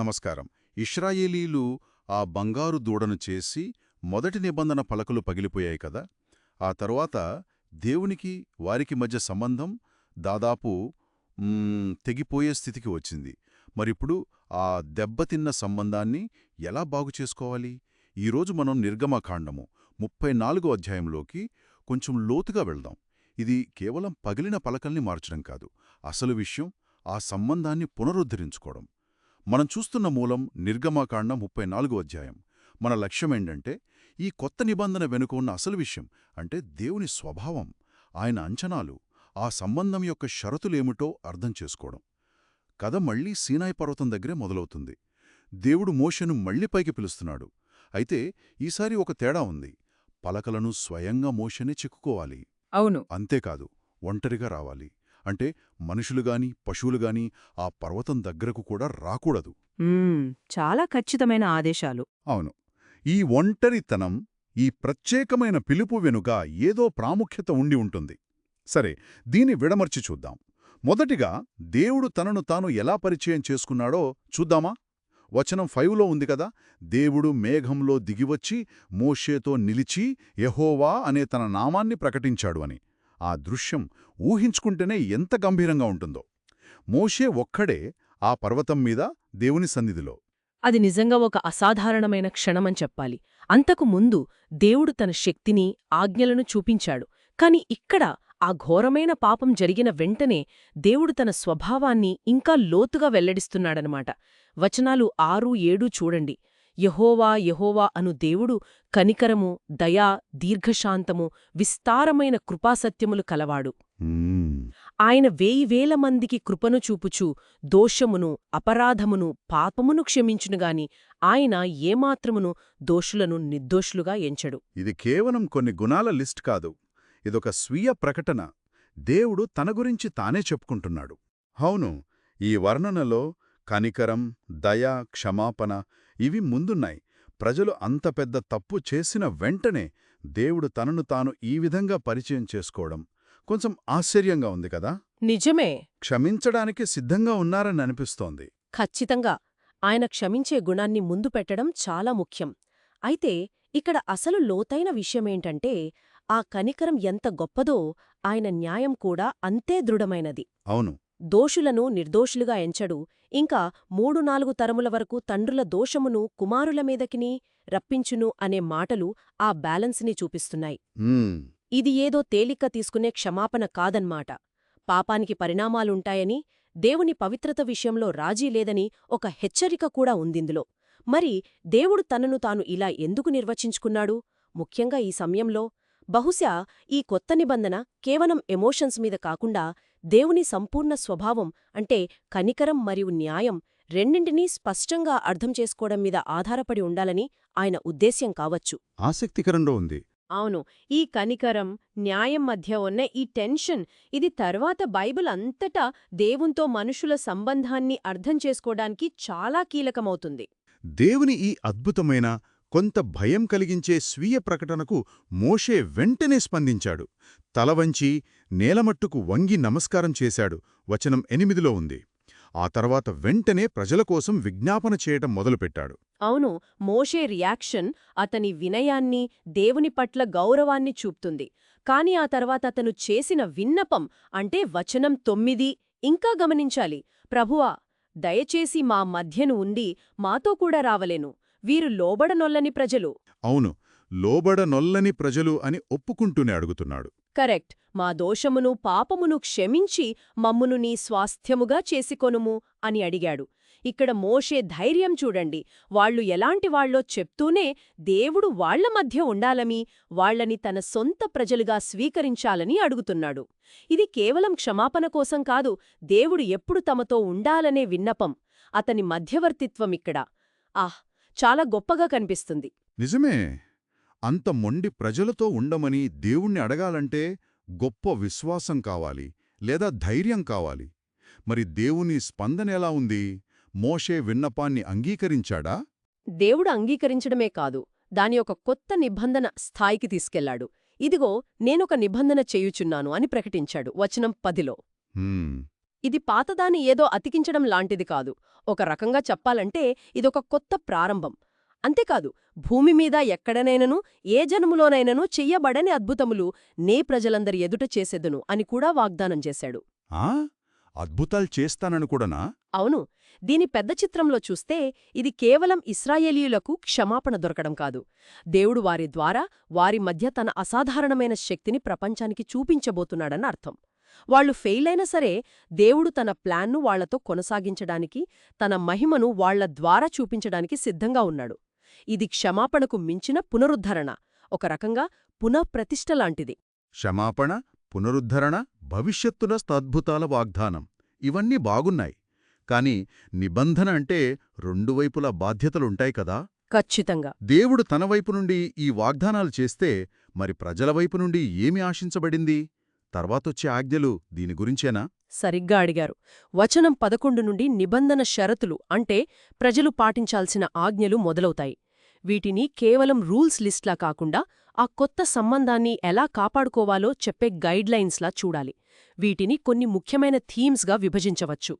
నమస్కారం. ఇష్రాయేలీలు ఆ బంగారు దూడను చేసి మొదటి నిబంధన పలకలు పగిలిపోయాయి కదా. ఆ తరువాత దేవునికి వారికి మధ్య సంబంధం దాదాపు తెగిపోయే స్థితికి వచ్చింది. మరిప్పుడు ఆ దెబ్బతిన్న సంబంధాన్ని ఎలా బాగు చేసుకోవాలి? ఈరోజు మనం నిర్గమకాండము ముప్పై నాలుగో అధ్యాయంలోకి కొంచెం లోతుగా వెళ్దాం. ఇది కేవలం పగిలిన పలకల్ని మార్చడం కాదు. అసలు విషయం ఆ సంబంధాన్ని పునరుద్ధరించుకోవడం. మనం చూస్తున్న మూలం నిర్గమకాండం ముప్పై నాలుగో అధ్యాయం. మన లక్ష్యమేంటంటే ఈ కొత్త నిబంధన వెనుక ఉన్న అసలు విషయం అంటే దేవుని స్వభావం ఆయన అంచనాలు ఆ సంబంధం యొక్క షరతులేమిటో అర్థం చేసుకోవడం. కథ మళ్ళీ సీనాయి పర్వతం దగ్గరే మొదలవుతుంది. దేవుడు మోషను మళ్ళీ పైకి పిలుస్తున్నాడు. అయితే ఈసారి ఒక తేడా ఉంది. పలకలను స్వయంగా మోషనే చిక్కుకోవాలి. అవును. అంతేకాదు ఒంటరిగా రావాలి. అంటే మనుషులుగాని పశువులుగాని ఆ పర్వతం దగ్గరకు కూడా రాకూడదు. చాలా ఖచ్చితమైన ఆదేశాలు. అవును. ఈ ఒంటరితనం ఈ ప్రత్యేకమైన పిలుపు వెనుక ఏదో ప్రాముఖ్యత ఉండి ఉంటుంది. సరే దీన్ని విడమర్చి చూద్దాం. మొదటిగా దేవుడు తనను తాను ఎలా పరిచయం చేసుకున్నాడో చూద్దామా? వచనం ఫైవ్లో ఉంది కదా దేవుడు మేఘంలో దిగివచ్చి మోషేతో నిలిచి యెహోవా అనే తన నామాన్ని ప్రకటించాడు అని. ఆ దృశ్యం ఊహించుకుంటేనే ఎంత గంభీరంగా ఉంటుందో. మోషే ఒక్కడే ఆ పర్వతం మీద దేవుని సన్నిధిలో. అది నిజంగా ఒక అసాధారణమైన క్షణమని చెప్పాలి. అంతకు ముందు దేవుడు తన శక్తిని ఆజ్ఞలను చూపించాడు. కాని ఇక్కడ ఆ ఘోరమైన పాపం జరిగిన వెంటనే దేవుడు తన స్వభావాన్ని ఇంకా లోతుగా వెల్లడిస్తున్నాడనమాట. వచనాలు ఆరు ఏడు చూడండి. యహోవా యహోవా అను దేవుడు కనికరము దయా దీర్ఘశాంతము విస్తారమైన కృపాసత్యములు కలవాడు. ఆయన వేయి వేల మందికి కృపను చూపుచు దోషమును అపరాధమును పాపమును క్షమించునుగాని ఆయన ఏమాత్రమును దోషులను నిర్దోషులుగా ఎంచడు. ఇది కేవలం కొన్ని గుణాల లిస్ట్ కాదు. ఇదొక స్వీయ ప్రకటన. దేవుడు తన గురించి తానే చెప్పుకుంటున్నాడు. అవును ఈ వర్ణనలో కనికరం దయ క్షమాపణ ఇవి ముందున్నాయి. ప్రజలు అంత పెద్ద తప్పు చేసిన వెంటనే దేవుడు తనను తాను ఈ విధంగా పరిచయం చేసుకోవడం కొంచెం ఆశ్చర్యంగా ఉంది కదా? నిజమే. క్షమించడానికి సిద్ధంగా ఉన్నారని అనిపిస్తోంది. ఖచ్చితంగా. ఆయన క్షమించే గుణాన్ని ముందు పెట్టడం చాలా ముఖ్యం. అయితే ఇక్కడ అసలు లోతైన విషయమేంటంటే ఆ కనికరం ఎంత గొప్పదో ఆయన న్యాయం కూడా అంతే దృఢమైనది. అవును. దోషులను నిర్దోషులుగా ఎంచడు. ఇంకా మూడు నాలుగు తరముల వరకు తండ్రుల దోషమును కుమారుల మీదకిని రప్పించును అనే మాటలు ఆ బ్యాలెన్స్ని చూపిస్తున్నాయి. ఇది ఏదో తేలిక తీసుకునే క్షమాపణ కాదన్మాట. పాపానికి పరిణామాలుంటాయని దేవుని పవిత్రత విషయంలో రాజీ లేదని ఒక హెచ్చరిక కూడా ఉందిందులో. మరి దేవుడు తనను తాను ఇలా ఎందుకు నిర్వచించుకున్నాడు? ముఖ్యంగా ఈ సమయంలో బహుశా ఈ కొత్త నిబంధన కేవలం ఎమోషన్స్ మీద కాకుండా దేవుని సంపూర్ణ స్వభావం అంటే కనికరం మరియు న్యాయం రెండింటినీ స్పష్టంగా అర్థం చేసుకోవడం మీద ఆధారపడి ఉండాలని ఆయన ఉద్దేశ్యం కావచ్చు. ఆసక్తికరంగా ఉంది. అవును ఈ కనికరం న్యాయం మధ్య ఉన్న ఈ టెన్షన్ ఇది తర్వాత బైబిల్ అంతటా దేవుంతో మనుషుల సంబంధాన్ని అర్థం చేసుకోవడానికి చాలా కీలకమవుతుంది. దేవుని ఈ అద్భుతమైన కొంత భయం కలిగించే స్వీయ ప్రకటనకు మోషే వెంటనే స్పందించాడు. తలవంచి నేలమట్టుకు వంగి నమస్కారం చేశాడు. వచనం ఎనిమిదిలో ఉంది. ఆ తర్వాత వెంటనే ప్రజల కోసం విజ్ఞాపన చేయటం మొదలుపెట్టాడు. అవును మోషే రియాక్షన్ అతని వినయాన్ని దేవుని పట్ల గౌరవాన్ని చూపుతుంది. కాని ఆ తర్వాత అతను చేసిన విన్నపం అంటే వచనం తొమ్మిది ఇంకా గమనించాలి. ప్రభువా దయచేసి మా మధ్యను ఉండి మాతో కూడా రావలేను. వీరు లోబడనొల్లని ప్రజలు. అవును లోబడ నొల్లని ప్రజలు అని ఒప్పుకుంటూనే అడుగుతున్నాడు. కరెక్ట్. మా దోషమును పాపమును క్షమించి మమ్మును నీ స్వాస్థ్యముగా చేసికొనుము అని అడిగాడు. ఇక్కడ మోషే ధైర్యం చూడండి. వాళ్ళు ఎలాంటి వాళ్ళో చెప్తూనే దేవుడు వాళ్ళ మధ్య ఉండాలని వాళ్ళని తన సొంత ప్రజలుగా స్వీకరించాలని అడుగుతున్నాడు. ఇది కేవలం క్షమాపణ కోసం కాదు దేవుడు ఎప్పుడు తమతో ఉండాలనే విన్నపం. అతని మధ్యవర్తిత్వం ఇక్కడ. ఆహ్ చాలా గొప్పగా కనిపిస్తుంది. నిజమే. అంత మొండి ప్రజలతో ఉండమని దేవుణ్ణి అడగాలంటే గొప్ప విశ్వాసం కావాలి లేదా ధైర్యం కావాలి. మరి దేవుని స్పందన ఎలా ఉంది? మోషే విన్నపాన్ని అంగీకరించాడా? దేవుడు అంగీకరించడమే కాదు దాని ఒక కొత్త నిబంధన స్థాయికి తీసుకెళ్ళాడు ఇదిగో నేనొక నిబంధన చేయుచున్నాను అని ప్రకటించాడు. వచనం పదిలో. ఇది పాతదాని ఏదో అతికించడం లాంటిది కాదు. ఒక రకంగా చెప్పాలంటే ఇదొక కొత్త ప్రారంభం. అంతేకాదు భూమి మీద ఎక్కడనైనను ఏ జన్ములోనైనను చెయ్యబడని అద్భుతములు నే ప్రజలందరి ఎదుట చేసెదను అని కూడా వాగ్దానం చేశాడు. ఆ? అద్భుతాలు చేస్తానని కూడానా? అవును. దీని పెద్ద చిత్రంలో చూస్తే ఇది కేవలం ఇస్రాయేలీయులకు క్షమాపణ దొరకడం కాదు. దేవుడు వారి ద్వారా వారి మధ్య తన అసాధారణమైన శక్తిని ప్రపంచానికి చూపించబోతున్నాడని అర్థం. వాళ్ళు ఫెయిలైనా సరే దేవుడు తన ప్లాన్ను వాళ్ళతో కొనసాగించడానికి తన మహిమను వాళ్ళ ద్వారా చూపించడానికి సిద్ధంగా ఉన్నాడు. ఇది క్షమాపణకు మించిన పునరుద్ధరణ. ఒక రకంగా పునఃప్రతిష్ఠ లాంటిది. క్షమాపణ పునరుద్ధరణ భవిష్యత్తున అద్భుతాల వాగ్దానం. ఇవన్నీ బాగున్నాయి. కాని నిబంధన అంటే రెండు వైపులా బాధ్యతలుంటాయి కదా? ఖచ్చితంగా. దేవుడు తన వైపు నుండి ఈ వాగ్దానాలు చేస్తే మరి ప్రజల వైపు నుండి ఏమి ఆశించబడింది? తర్వాతొచ్చే ఆజ్ఞలు దీని గురించేనా? సరిగ్గా అడిగారు. వచనం పదకొండు నుండి నిబంధన షరతులు అంటే ప్రజలు పాటించాల్సిన ఆజ్ఞలు మొదలవుతాయి. వీటిని కేవలం రూల్స్ లిస్ట్లా కాకుండా ఆ కొత్త సంబంధాన్ని ఎలా కాపాడుకోవాలో చెప్పే గైడ్లైన్స్లా చూడాలి. వీటిని కొన్ని ముఖ్యమైన థీమ్స్గా విభజించవచ్చు.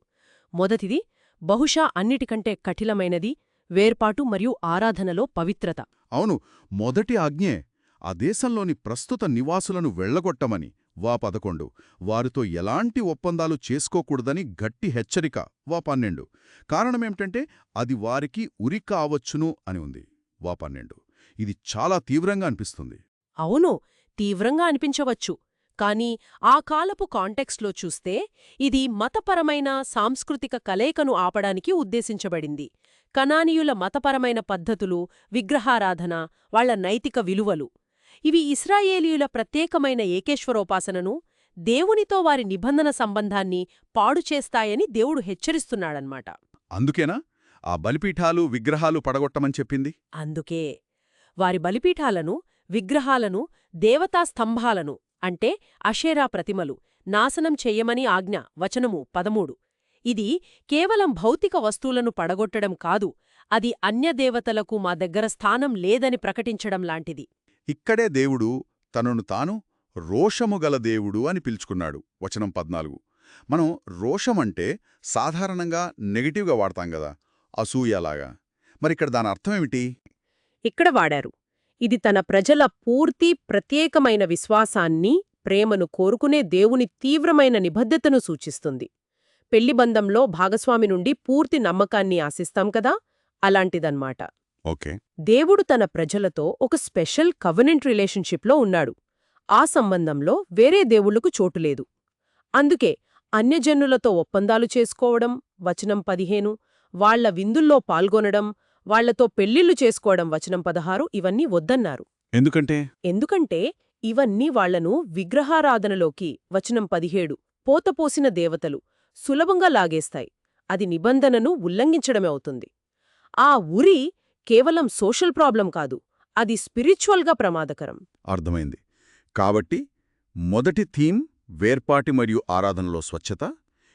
మొదటిది బహుశా అన్నిటికంటే కఠినమైనది వేర్పాటు మరియు ఆరాధనలో పవిత్రత. అవును మొదటి ఆజ్ఞే ఆ దేశంలోని ప్రస్తుత నివాసులను వెళ్ళగొట్టమని వా పదకొండు. వారితో ఎలాంటి ఒప్పందాలు చేసుకోకూడదని గట్టి హెచ్చరిక వా పన్నెండు. కారణమేమిటంటే అది వారికి ఉరి కావచ్చును అని ఉంది. వా పన్నెండు. ఇది చాలా తీవ్రంగా అనిపిస్తుంది. అవును తీవ్రంగా అనిపించవచ్చు. కానీ ఆ కాలపు కాంటెక్స్ట్లో చూస్తే ఇది మతపరమైన సాంస్కృతిక కలయికను ఆపడానికి ఉద్దేశించబడింది. కనానీయుల మతపరమైన పద్ధతులు విగ్రహారాధన వాళ్ళ నైతిక విలువలు. ఇవి ఇస్రాయేలీయుల ప్రత్యేకమైన ఏకేశ్వరోపాసనను దేవునితో వారి నిబంధన సంబంధాన్ని పాడుచేస్తాయని దేవుడు హెచ్చరిస్తున్నాడన్మాట అందుకేనా? ఆ బలిపీఠాలు విగ్రహాలు పడగొట్టమని చెప్పింది? అందుకే. వారి బలిపీఠాలను విగ్రహాలను దేవతా స్తంభాలను అంటే అషేరా ప్రతిమలు నాశనం చెయ్యమని ఆజ్ఞ వచనము పదమూడు. ఇది కేవలం భౌతిక వస్తువులను పడగొట్టడం కాదు అది అన్యదేవతలకు మా దగ్గర స్థానం లేదని ప్రకటించడం లాంటిది. ఇక్కడే దేవుడు తనను తాను రోషముగల దేవుడు అని పిలుచుకున్నాడు. వచనం పద్నాలుగు. మనం రోషమంటే సాధారణంగా నెగిటివ్గా వాడతాం గదా అసూయలాగా మరిక్కడ దాని అర్థమేమిటి ఇక్కడ వాడారు. ఇది తన ప్రజల పూర్తి ప్రత్యేకమైన విశ్వాసాన్ని ప్రేమను కోరుకునే దేవుని తీవ్రమైన నిబద్ధతను సూచిస్తుంది. పెళ్ళిబంధంలో భాగస్వామి నుండి పూర్తి నమ్మకాన్ని ఆశిస్తాం కదా అలాంటిదన్మాట ఓకే. దేవుడు తన ప్రజలతో ఒక స్పెషల్ కవనెంట్ రిలేషన్షిప్లో ఉన్నాడు. ఆ సంబంధంలో వేరే దేవుళ్ళకు చోటులేదు అందుకే అన్యజనులతో ఒప్పందాలు చేసుకోవడం వచనం పదిహేను వాళ్ళ విందుల్లో పాల్గొనడం వాళ్ళతో పెళ్ళిళ్ళు చేసుకోవడం వచనం పదహారు ఇవన్నీ వద్దన్నారు. ఎందుకంటే? ఎందుకంటే ఇవన్నీ వాళ్ళను విగ్రహారాధనలోకి వచనం పదిహేడు పోతపోసిన దేవతలు సులభంగా లాగేస్తాయి. అది నిబంధనను ఉల్లంఘించడమే అవుతుంది. ఆ ఉరి కేవలం సోషల్ ప్రాబ్లం కాదు అది స్పిరిచువల్గా ప్రమాదకరం. అర్థమైంది. కాబట్టి మొదటి థీమ్ వేర్పాటి మరియు ఆరాధనలో స్వచ్ఛత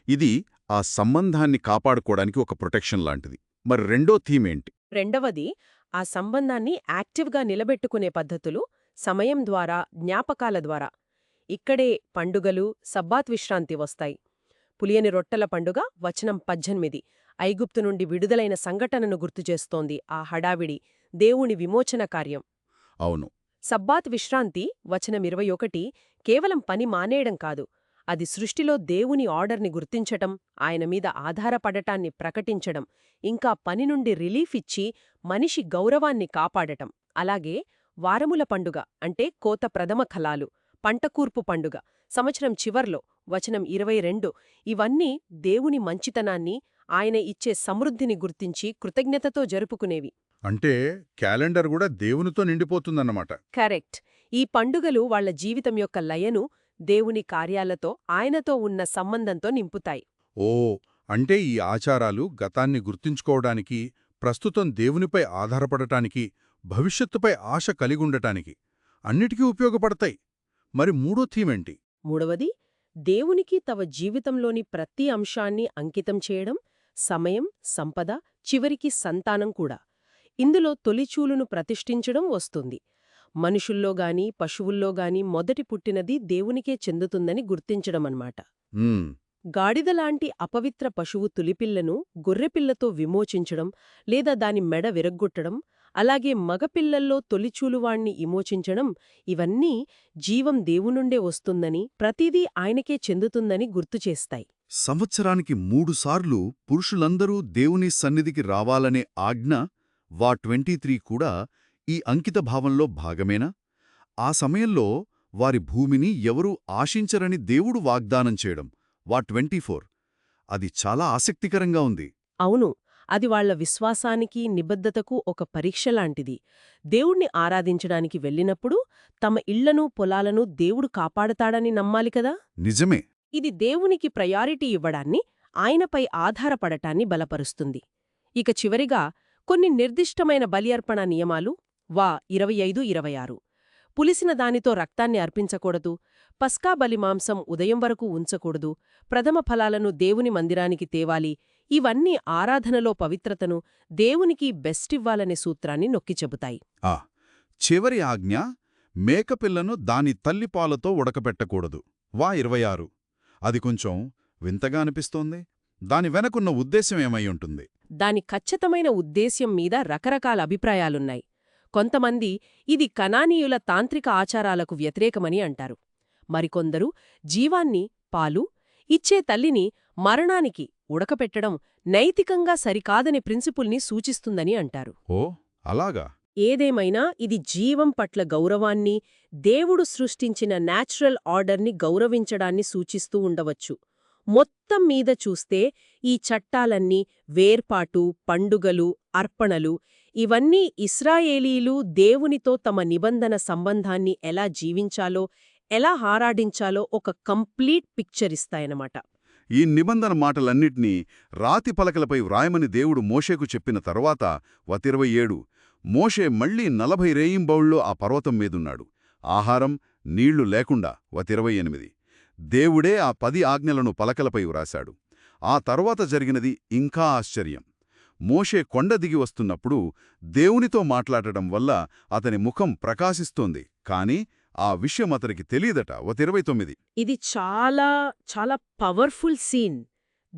ఇది ఆ సంబంధాన్ని కాపాడుకోవడానికి ఒక ప్రొటెక్షన్ లాంటిది. మరి రెండో థీమ్ ఏంటి? రెండవది ఆ సంబంధాన్ని యాక్టివ్గా నిలబెట్టుకునే పద్ధతులు సమయం ద్వారా జ్ఞాపకాల ద్వారా. ఇక్కడే పండుగలు సబ్బాత్ విశ్రాంతి వస్తాయి. పులియని రొట్టెల పండుగ వచనం పద్దెనిమిది. ఐగుప్తు నుండి విడుదలైన సంఘటనను గుర్తుచేస్తోంది ఆ హడావిడి. దేవుని విమోచన కార్యం. అవును. సబ్బాత్ విశ్రాంతి వచనం ఇరవై ఒకటి కేవలం పని మానేయడం కాదు. అది సృష్టిలో దేవుని ఆర్డర్ని గుర్తించటం ఆయన మీద ఆధారపడటాన్ని ప్రకటించడం ఇంకా పని నుండి రిలీఫ్ ఇచ్చి మనిషి గౌరవాన్ని కాపాడటం. అలాగే వారముల పండుగ అంటే కోత ప్రథమ ఫలాలు పంటకూర్పు పండుగ సంవత్సరం చివర్లో వచనం ఇరవై రెండు ఇవన్నీ దేవుని మంచితనాన్ని ఆయన ఇచ్చే సమృద్ధిని గుర్తించి కృతజ్ఞతతో జరుపుకునేవి. అంటే క్యాలెండర్ కూడా దేవునితో నిండిపోతుందన్నమాట. కరెక్ట్. ఈ పండుగలు వాళ్ళ జీవితం యొక్క లయను దేవుని కార్యాలతో ఆయనతో ఉన్న సంబంధంతో నింపుతాయి. ఓ అంటే ఈ ఆచారాలు గతాన్ని గుర్తుంచుకోవడానికి ప్రస్తుతం దేవునిపై ఆధారపడటానికి భవిష్యత్తుపై ఆశ కలిగుండటానికి అన్నిటికీ ఉపయోగపడతాయి. మరి మూడో థీమేంటి? మూడవది దేవునికి తవ జీవితంలోని ప్రతి అంశాన్ని అంకితం చేయడం సమయం సంపద చివరికి సంతానం కూడా. ఇందులో తొలిచూలును ప్రతిష్ఠించడం వస్తుంది. మనుషుల్లో గాని పశువుల్లో గాని మొదటి పుట్టినది దేవునికే చెందుతుందని గుర్తించడమన్నమాట. గాడిదలాంటి అపవిత్ర పశువు తులిపిల్లను గొర్రెపిల్లతో విమోచించడం లేదా దాని మెడ విరగ్గొట్టడం అలాగే మగపిల్లల్లో తొలిచూలువాణ్ణి విమోచించడం ఇవన్నీ జీవం దేవునుండే వస్తుందని ప్రతిదీ ఆయనకే చెందుతుందని గుర్తుచేస్తాయి సంవత్సరానికి మూడుసార్లు పురుషులందరూ దేవుని సన్నిధికి రావాలనే ఆజ్ఞ వా ట్వంటీ త్రీ కూడా ఈ అంకితభావంలో భాగమేనా? ఆ సమయంలో వారి భూమిని ఎవరూ ఆశించరని దేవుడు వాగ్దానం చేయడం వా ట్వంటీ అది చాలా ఆసక్తికరంగా ఉంది. అవును అది వాళ్ళ విశ్వాసానికి నిబద్ధతకు ఒక పరీక్ష లాంటిది. దేవుణ్ణి ఆరాధించడానికి వెళ్ళినప్పుడు తమ ఇళ్ళను పొలాలను దేవుడు కాపాడతాడని నమ్మాలి కదా? నిజమే. ఇది దేవునికి ప్రయారిటీ ఇవ్వడాన్ని ఆయనపై ఆధారపడటాన్ని బలపరుస్తుంది. ఇక చివరిగా కొన్ని నిర్దిష్టమైన బలి అర్పణ నియమాలు వా ఇరవై ఐదు ఇరవై ఆరు పులిసిన దానితో రక్తాన్ని అర్పించకూడదు పస్కా బలి మాంసం ఉదయం వరకు ఉంచకూడదు ప్రథమ ఫలాలను దేవుని మందిరానికి తేవాలి ఇవన్నీ ఆరాధనలో పవిత్రతను దేవునికి బెస్టివ్వాలనే సూత్రాన్ని నొక్కి చెబుతాయి. ఆ చివరి ఆజ్ఞ మేకపిల్లను దాని తల్లిపాలతో ఉడకపెట్టకూడదు వా ఇరవై ఆరు అది కొంచెం వింతగా అనిపిస్తోంది. దాని వెనకున్న ఉద్దేశం ఏమై ఉంటుంది? దాని ఖచ్చితమైన ఉద్దేశ్యం మీద రకరకాల అభిప్రాయాలున్నాయి. కొంతమంది ఇది కనానీయుల తాంత్రిక ఆచారాలకు వ్యతిరేకమని అంటారు. మరికొందరు జీవాన్ని పాలు ఇచ్చే తల్లిని మరణానికి ఉడకపెట్టడం నైతికంగా సరికాదనే ప్రిన్సిపుల్ని సూచిస్తుందని అంటారు. ఓ అలాగా. ఏదేమైనా ఇది జీవం పట్ల గౌరవాన్ని దేవుడు సృష్టించిన నేచురల్ ఆర్డర్ని గౌరవించడాన్ని సూచిస్తూ ఉండవచ్చు. మొత్తం మీద చూస్తే ఈ చట్టాలన్నీ వేర్పాటు పండుగలు అర్పణలు ఇవన్నీ ఇస్రాయేలీలు దేవునితో తమ నిబంధన సంబంధాన్ని ఎలా జీవించాలో ఎలా హారాడించాలో ఒక కంప్లీట్ పిక్చర్ ఇస్తాయన్నమాట. ఈ నిబంధన మాటలన్నిటినీ రాతి పలకలపై వ్రాయమని దేవుడు మోషేకు చెప్పిన తర్వాత వతిరవై ఏడు మోషే మళ్ళీ నలభై రేయింబౌళ్ళో ఆ పర్వతం మీదున్నాడు. ఆహారం నీళ్ళు లేకుండా వతిరవై ఎనిమిది దేవుడే ఆ పది ఆజ్ఞలను పలకలపై వ్రాశాడు. ఆ తర్వాత జరిగినది ఇంకా ఆశ్చర్యం. మోషే కొండ దిగి వస్తున్నప్పుడు దేవునితో మాట్లాడటం వల్ల అతని ముఖం ప్రకాశిస్తోంది. కాని ఆ విషయం అతనికి తెలీదట వతిరవై తొమ్మిది. ఇది చాలా చాలా పవర్ఫుల్ సీన్.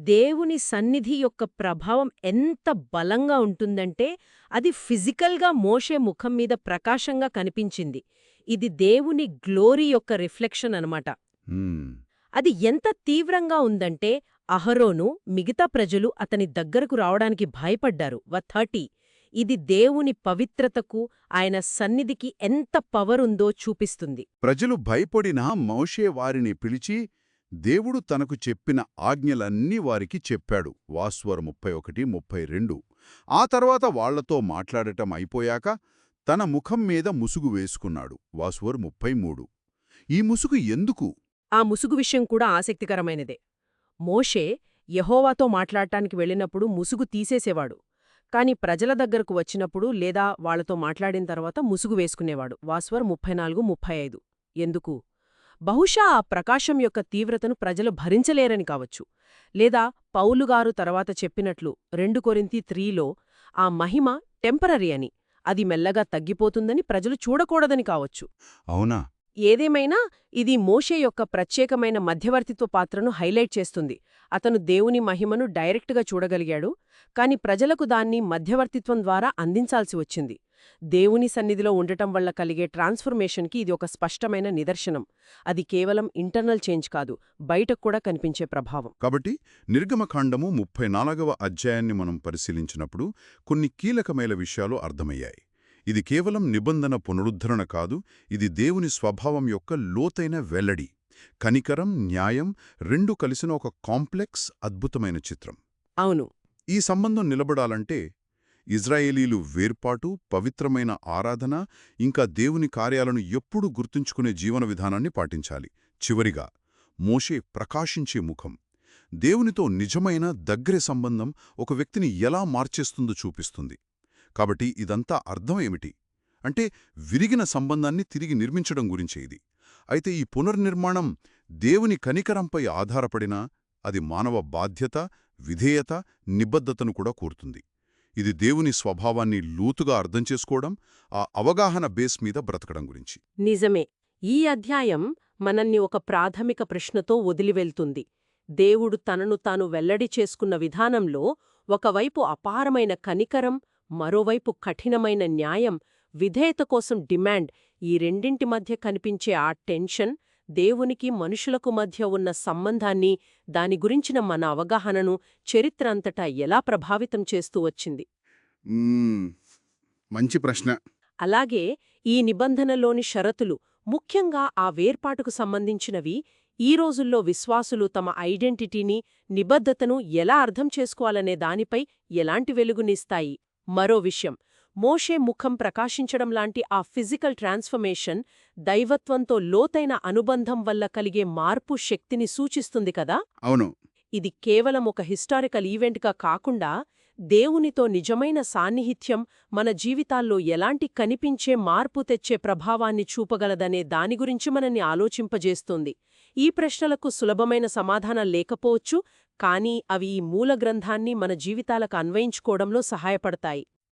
దేవుని సన్నిధి యొక్క ప్రభావం ఎంత బలంగా ఉంటుందంటే అది ఫిజికల్గా మోషే ముఖం మీద ప్రకాశంగా కనిపించింది. ఇది దేవుని గ్లోరీ యొక్క రిఫ్లెక్షన్ అనమాట. అది ఎంత తీవ్రంగా ఉందంటే అహరోను మిగతా ప్రజలు అతని దగ్గరకు రావడానికి భయపడ్డారు. వ థర్టీ. ఇది దేవుని పవిత్రతకు ఆయన సన్నిధికి ఎంత పవరుందో చూపిస్తుంది. ప్రజలు భయపడినా మోషే వారిని పిలిచి దేవుడు తనకు చెప్పిన ఆజ్ఞలన్నీ వారికి చెప్పాడు. వాస్వర్ ముప్పై ఒకటి ముప్పై రెండు. ఆ తర్వాత వాళ్ళతో మాట్లాడటం అయిపోయాక తన ముఖం మీద ముసుగు వేసుకున్నాడు. వాస్వర్ ముప్పై మూడు. ఈ ముసుగు ఎందుకు? ఆ ముసుగు విషయం కూడా ఆసక్తికరమైనదే. మోషే యహోవాతో మాట్లాడటానికి వెళ్ళినప్పుడు ముసుగు తీసేసేవాడు. కాని ప్రజల దగ్గరకు వచ్చినప్పుడు లేదా వాళ్ళతో మాట్లాడిన తర్వాత ముసుగు వేసుకునేవాడు. వాస్వర్ ముప్పై నాలుగు ముప్పై ఐదు. ఎందుకు? బహుశా ఆ ప్రకాశం యొక్క తీవ్రతను ప్రజలు భరించలేరని కావచ్చు. లేదా పౌలుగారు తర్వాత చెప్పినట్లు రెండు కొరింతి త్రీలో ఆ మహిమ టెంపరరీ అని అది మెల్లగా తగ్గిపోతుందని ప్రజలు చూడకూడదని కావచ్చు. అవునా? ఏదేమైనా ఇది మోషే యొక్క ప్రత్యేకమైన మధ్యవర్తిత్వ పాత్రను హైలైట్ చేస్తుంది. అతను దేవుని మహిమను డైరెక్ట్గా చూడగలిగాడు కాని ప్రజలకు దాన్ని మధ్యవర్తిత్వం ద్వారా అందించాల్సి వచ్చింది. దేవుని సన్నిధిలో ఉండటం వల్ల కలిగే ట్రాన్స్ఫర్మేషన్కి ఇది ఒక స్పష్టమైన నిదర్శనం. అది కేవలం ఇంటర్నల్ చేంజ్ కాదు బయటకు కూడా కనిపించే ప్రభావం. కాబట్టి నిర్గమకాండము ముప్పై నాలుగవ అధ్యాయాన్ని మనం పరిశీలించినప్పుడు కొన్ని కీలకమైన విషయాలు అర్థమయ్యాయి. ఇది కేవలం నిబంధన పునరుద్ధరణ కాదు ఇది దేవుని స్వభావం యొక్క లోతైన వెల్లడి. కనికరం న్యాయం రెండు కలిసిన ఒక కాంప్లెక్స్ అద్భుతమైన చిత్రం. అవును. ఈ సంబంధం నిలబడాలంటే ఇజ్రాయేలీలు వేర్పాటు పవిత్రమైన ఆరాధన ఇంకా దేవుని కార్యాలను ఎప్పుడూ గుర్తుంచుకునే జీవన విధానాన్ని పాటించాలి. చివరిగా మోషే ప్రకాశించే ముఖం. దేవునితో నిజమైన దగ్గరి సంబంధం ఒక వ్యక్తిని ఎలా మార్చేస్తుందో చూపిస్తుంది. కాబట్టి ఇదంతా అర్థం ఏమిటి? అంటే విరిగిన సంబంధాన్ని తిరిగి నిర్మించడం గురించే ఇది. అయితే ఈ పునర్నిర్మాణం దేవుని కనికరంపై ఆధారపడినా అది మానవ బాధ్యత విధేయత నిబద్ధతను కూడా కోరుతుంది. ఇది దేవుని స్వభావాన్ని లూతుగా అర్థం చేసుకోవడం ఆ అవగాహన బేస్ మీద బ్రతకడం గురించి. నిజమే. ఈ అధ్యాయం మనల్ని ఒక ప్రాథమిక ప్రశ్నతో వదిలివెళ్తుంది. దేవుడు తనను తాను వెల్లడి చేసుకున్న విధానంలో ఒకవైపు అపారమైన కనికరం మరోవైపు కఠినమైన న్యాయం విధేయత కోసం డిమాండ్ ఈ రెండింటి మధ్య కనిపించే ఆ టెన్షన్ దేవునికి మనుషులకు మధ్య ఉన్న సంబంధాన్ని దాని గురించిన మన అవగాహనను చరిత్ర అంతటా ఎలా ప్రభావితం చేస్తూ వచ్చింది. మంచి ప్రశ్న. అలాగే ఈ నిబంధనలోని షరతులు ముఖ్యంగా ఆ వేర్పాటుకు సంబంధించినవి ఈ రోజుల్లో విశ్వాసులు తమ ఐడెంటిటీని నిబద్ధతను ఎలా అర్థం చేసుకోవాలనే దానిపై ఎలాంటి వెలుగునిస్తాయి? మరో విషయం మోషే ముఖం ప్రకాశించడం లాంటి ఆ ఫిజికల్ ట్రాన్స్ఫర్మేషన్ దైవత్వంతో లోతైన అనుబంధం వల్ల కలిగే మార్పు శక్తిని సూచిస్తుంది కదా? అవును. ఇది కేవలం ఒక హిస్టారికల్ ఈవెంట్గా కాకుండా దేవునితో నిజమైన సాన్నిహిత్యం మన జీవితాల్లో ఎలాంటి కనిపించే మార్పు తెచ్చే ప్రభావాన్ని చూపగలదనే దాని గురించి మనల్ని ఆలోచింపజేస్తుంది. ఈ ప్రశ్నలకు సులభమైన సమాధానం లేకపోవచ్చు కానీ అవి ఈ మూల గ్రంథాన్ని మన జీవితాలకు అన్వయించుకోవడంలో సహాయపడతాయి.